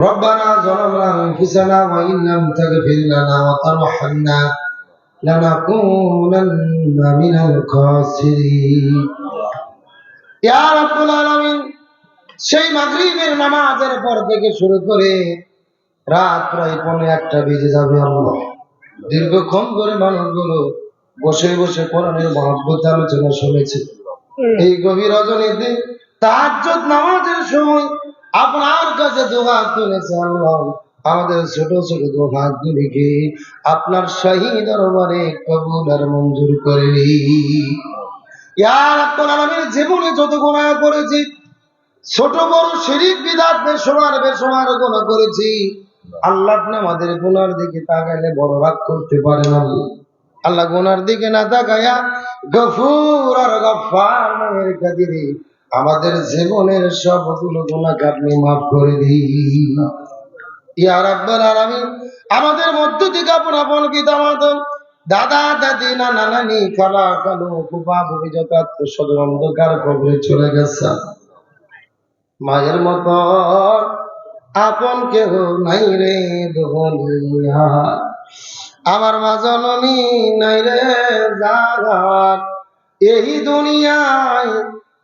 ربنا ظلمنا أنفسنا وإن لم تغفر لنا وترحمنا لنكونن من الخاسرين ইয়া রাব্বুল আলামিন সেই মাগরিবের নামাজের পর থেকে শুরু করে রাত প্রায় পৌনে একটা বেজে যাবে আল্লাহ দীর্ঘক্ষণ ধরে মানুষগুলো বসে বসে কোরআনের মহব্বত আলোচনা শুনেছে এই গভীর রজনীতে তাহাজ্জুদ নামাজের সময় আপনার কাছে দোয়া তুলেছে আল্লাহ আমাদের ছোট ছোট দোয়া গুলিকে আপনার শাহী দরবারে কবুল আর মঞ্জুর করে ইয়ার আপনার আলমীর জীবনে যত গুণা করেছি, ছোট বড় শিরিক, বিদাত বেসমার বেসমার গুণা করেছি। আল্লাহ আমাদের গুনার দিকে তাকাইলে বড় রাগ করতে পারে না। আল্লাহ গুনার দিকে না তাকায়া গফুর আর গফার নামের কাদিরে আমাদের জীবনের সবগুলো গুণাকে আপনি মাফ করে দিন ইয়া রাব্বাল আলামিন, আমাদের মধ্য থেকে আপন আপন পিতামাতা দাদা, দাদি, নানা, নানি, খালা, খালু ফুপা ফুপি যত আত্মস্বজন অন্ধকার কবরে চলে গেছে। মায়ের মতো আপন কেহ নাই রে দুনিয়া। আমার মা জননী নাই রে জাগাত। এই দুনিয়ায়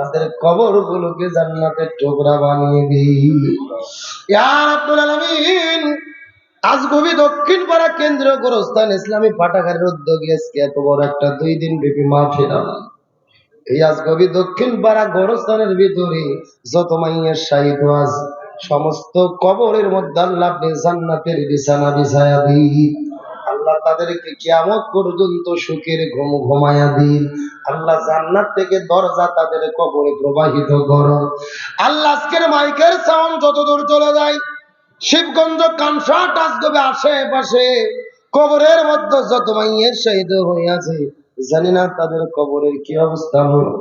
তাদের কবর গুলোকে জান্নাতের টুকরা বানিয়ে দি ইয়ার আজ গভীর দক্ষিণ পাড়া কেন্দ্র গোরস্থান ইসলামী পাঠাগারের উদ্যোগে আজকে এত বড় একটা দুই দিন ব্যাপী মাহফিল এই আজ গভীর দক্ষিণ পাড়া গোরস্থানের ভিতরে যত মাইয়ের সাহিত্য আজ সমস্ত কবরের মধ্যে আল্লাহ জান্নাতের বিছানা বিছায়া আল্লাহ তাদেরকে কিয়ামত পর্যন্ত সুখের ঘুম ঘুমায়া দিন। আল্লাহ জান্নাত থেকে দরজা তাদের কবরে প্রবাহিত করো। আল্লাহ আজকের মাইকের সাউন্ড যত দূর চলে যায়, শিবগঞ্জ কানসা টাসগবে আশেপাশে, কবরের মধ্যে যত মাইয়ের শহীদ হইয়াছে জানি না তাদের কবরের কি অবস্থা হলো।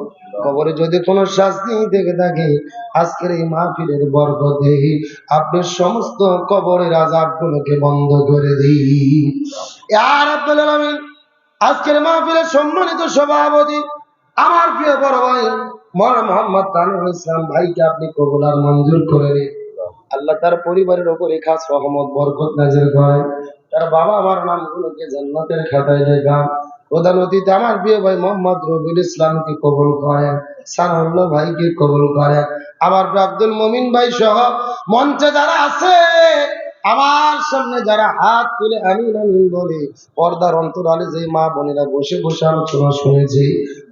কবরে যদি কোনো শাস্তি থেকে থাকে আজকের এই মাহফিলের বরকতে, আপনি সমস্ত কবরের আজাব গুলোকে বন্ধ করে আলমিন আজকের মাহফিলের সম্মানিত সভাপতি, আমার প্রিয় বড় ভাই মরা মোহাম্মদ তানুল ইসলাম ভাইকে আপনি কবুল আর মঞ্জুর করে দিন আল্লাহ তার পরিবারের ওপরে খাস রহমত, বরকত নাজির করেন। তার বাবা আমার নামগুলোকে জান্নাতের খাতায় লেখা। প্রধান অতিথি আমার প্রিয় ভাই মোহাম্মদ রবিউল ইসলামকে কবুল করেন, সানাউল্লাহ ভাইকে কবুল করেন। আমার আব্দুল মমিন ভাই সহ মঞ্চে যারা আছে আমার সামনে যারা হাত তুলে আমি আমিন বলে, পর্দার অন্তরালে যে মা বোনেরা বসে বসে আলোচনা শুনেছি,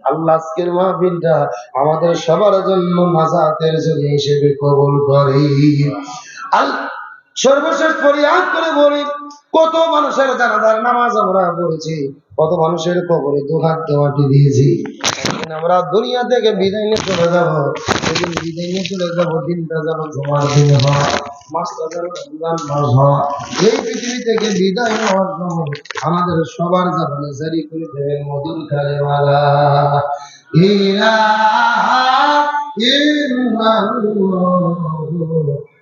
আল্লাহ আজকের মাহফিলটা আমাদের সবার জন্য নাজাতের জন্য হিসেবে কবল করে। আল সর্বশেষ ফরিয়াদ করে বলি, কত মানুষের জানাজার নামাজ আমরা পড়েছি, কত মানুষের কবরে দুহাত দেওয়াটি দিয়েছি। আমরা দুনিয়া থেকে বিদায় নিয়ে চলে যাব সেদিন বিদায় নিয়ে চলে যাব, দিনটা যেন জমার দিন হয়, মাসটা যেন রমজান মাস হয়। এই পৃথিবী থেকে বিদায় নেওয়ার সময় আমাদের সবার জানে জারি করে দেবেন মধুর খালে মালা ইলাহা ইল্লাল্লাহ।